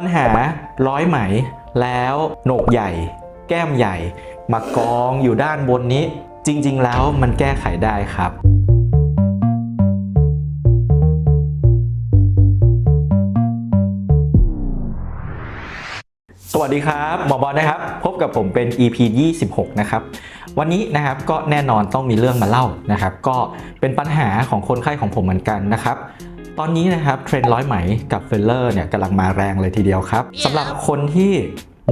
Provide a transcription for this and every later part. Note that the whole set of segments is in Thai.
ปัญหาร้อยไหม แล้วโหนกใหญ่ แก้มใหญ่ มากองอยู่ด้านบนนี้ จริง ๆ แล้วมันแก้ไขได้ครับสวัสดีครับหมอบอลนะครับ พบกับผมเป็น EP 26 นะครับ วันนี้นะครับก็แน่นอนต้องมีเรื่องมาเล่านะครับ ก็เป็นปัญหาของคนไข้ของผมเหมือนกันนะครับ ตอนนี้นะครับเทรนด์ร้อยไหมกับเฟลเลอร์เนี่ยกำลังมาแรงเลยทีเดียวครับสำหรับคนที่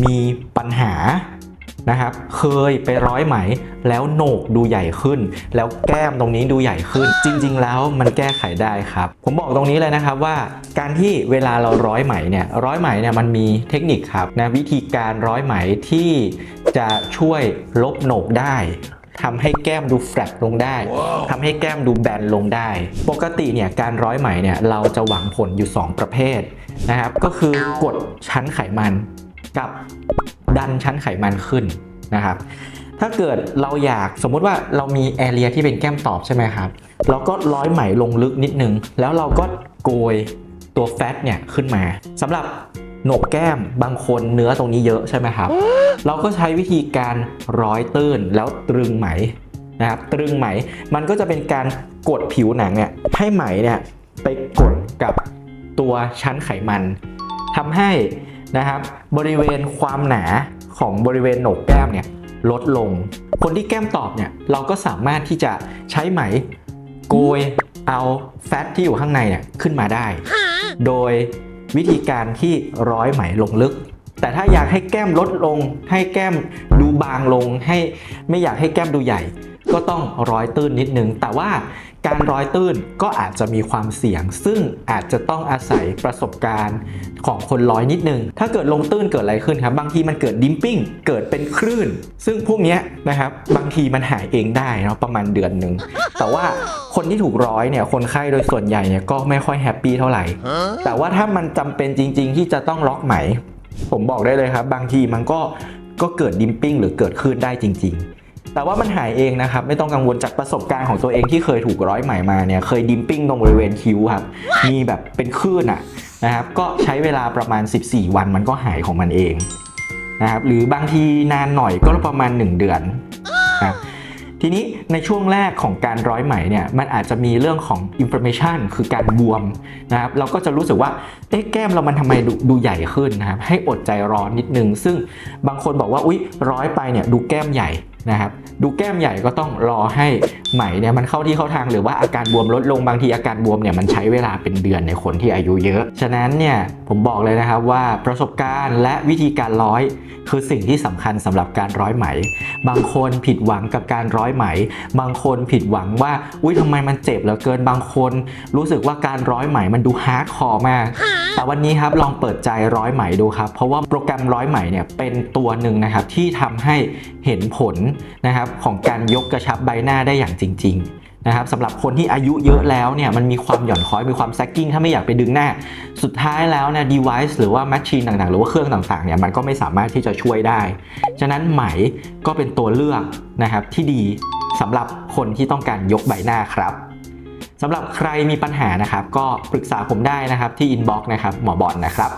มีปัญหานะครับเคยไปร้อยไหมแล้วโหนกดูใหญ่ขึ้น แล้วแก้มตรงนี้ดูใหญ่ขึ้น จริง ๆ แล้วมันแก้ไขได้ครับ ผมบอกตรงนี้เลยนะครับว่า การที่เวลาเราร้อยไหมเนี่ยร้อยไหมเนี่ยมันมีเทคนิคครับนะวิธีการร้อยไหมที่จะช่วยลบโหนกได้ ทำให้แก้มดูแฟลตลงได้ทำให้แก้มดูแบนลงได้ ปกติเนี่ยการร้อยไหมเนี่ยเราจะหวังผลอยู่ 2 ประเภทนะครับ ก็คือกดชั้นไขมันกับดันชั้นไขมันขึ้นนะครับถ้าเกิดเราอยากสมมุติว่าเรามีแอเรียที่เป็นแก้มตอบใช่ไหมครับ เราก็ร้อยไหมลงลึกนิดนึง แล้วเราก็โกยตัวแฟตเนี่ยขึ้นมาสำหรับโหนกแก้มบางคนเนื้อตรงนี้เยอะใช่ไหมครับ เราก็ใช้วิธีการร้อยตื้นแล้วตรึงไหมนะครับตรึงไหมมันก็จะเป็นการกดผิวหนังเนี่ยให้ไหมเนี่ยไปกดกับตัวชั้นไขมันทำให้นะครับบริเวณความหนาของบริเวณโหนกแก้มเนี่ยลดลง คนที่แก้มตอบเนี่ยเราก็สามารถที่จะใช้ไหมโกยเอาแฟตที่อยู่ข้างในเนี่ยขึ้นมาได้ โดย วิธีการที่ร้อยไหมลงลึก แต่ถ้าอยากให้แก้มลดลง ให้แก้มดูบางลง ให้ไม่อยากให้แก้มดูใหญ่ ก็ต้องร้อยตื้นนิดนึง แต่ว่าการร้อยตื้นก็อาจจะมีความเสี่ยง ซึ่งอาจจะต้องอาศัยประสบการณ์ของคนร้อยนิดนึง ถ้าเกิดลงตื้นเกิดอะไรขึ้นครับ บางทีมันเกิดดิมปิ้ง เกิดเป็นคลื่น ซึ่งพวกนี้นะครับ บางทีมันหายเองได้เนาะประมาณเดือนหนึ่ง แต่ว่าคนที่ถูกร้อยเนี่ย คนไข้โดยส่วนใหญ่เนี่ยก็ไม่ค่อยแฮปปี้เท่าไหร่ แต่ว่าถ้ามันจำเป็นจริง ๆ ที่จะต้องล็อกไหม ผมบอกได้เลยครับ บางทีมันก็ก็เกิดดิมปิ้งหรือเกิดคลื่นได้จริง ๆ แต่ว่ามันหายเองนะครับ ไม่ต้องกังวลจากประสบการณ์ของตัวเองที่เคยถูกร้อยไหมมาเนี่ยเคยดิมปิ้งตรงบริเวณคิ้วครับมีแบบเป็นคลื่นอะนะครับก็ใช้เวลาประมาณ 14 วันมันก็หายของมันเองนะครับหรือบางทีนานหน่อยก็ประมาณ 1 เดือนนะครับทีนี้ในช่วงแรกของการร้อยไหมเนี่ยมันอาจจะมีเรื่องของ inflammation คือการบวมนะครับเราก็จะรู้สึกว่าเอ๊ะแก้มเรามันทำไมดูดูใหญ่ขึ้นนะครับให้อดใจรอนิดนึง ซึ่งบางคนบอกว่าอุ๊ยร้อยไปเนี่ยดูแก้มใหญ่ นะครับดูแก้มใหญ่ก็ต้องรอให้ไหมเนี่ยมันเข้าที่เข้าทางหรือว่าอาการบวมลดลงบางทีอาการบวมเนี่ยมันใช้เวลาเป็นเดือนในคนที่อายุเยอะ ฉะนั้นเนี่ยผมบอกเลยนะครับว่าประสบการณ์และวิธีการร้อย คือสิ่งที่สำคัญสำหรับการร้อยไหม บางคนผิดหวังกับการร้อยไหม บางคนผิดหวังว่าอุ้ยทำไมมันเจ็บเหลือเกินบางคน รู้สึกว่าการร้อยไหมมันดูฮาร์ดคอร์มากแต่วันนี้ครับลองเปิดใจร้อยไหมดูครับเพราะว่าโปรแกรมร้อยไหมเนี่ยเป็นตัวหนึ่งนะครับที่ทำให้เห็นผลนะครับของการยกกระชับใบหน้าได้อย่างจริง ๆนะครับสำหรับคนที่อายุเยอะแล้วเนี่ยมันมีความหย่อนคล้อยมีความแซกกิ้งถ้าไม่อยากไปดึงหน้า สุดท้ายแล้วเนี่ย device หรือว่า machine ต่างๆ หรือว่าเครื่องต่างๆเนี่ยมันก็ไม่สามารถที่จะช่วยได้ ฉะนั้นไหมก็เป็นตัวเลือกนะครับที่ดีสำหรับคนที่ต้องการยกใบหน้าครับสำหรับใครมีปัญหานะครับ ก็ปรึกษาผมได้นะครับที่ inbox นะครับหมอบอลนะครับ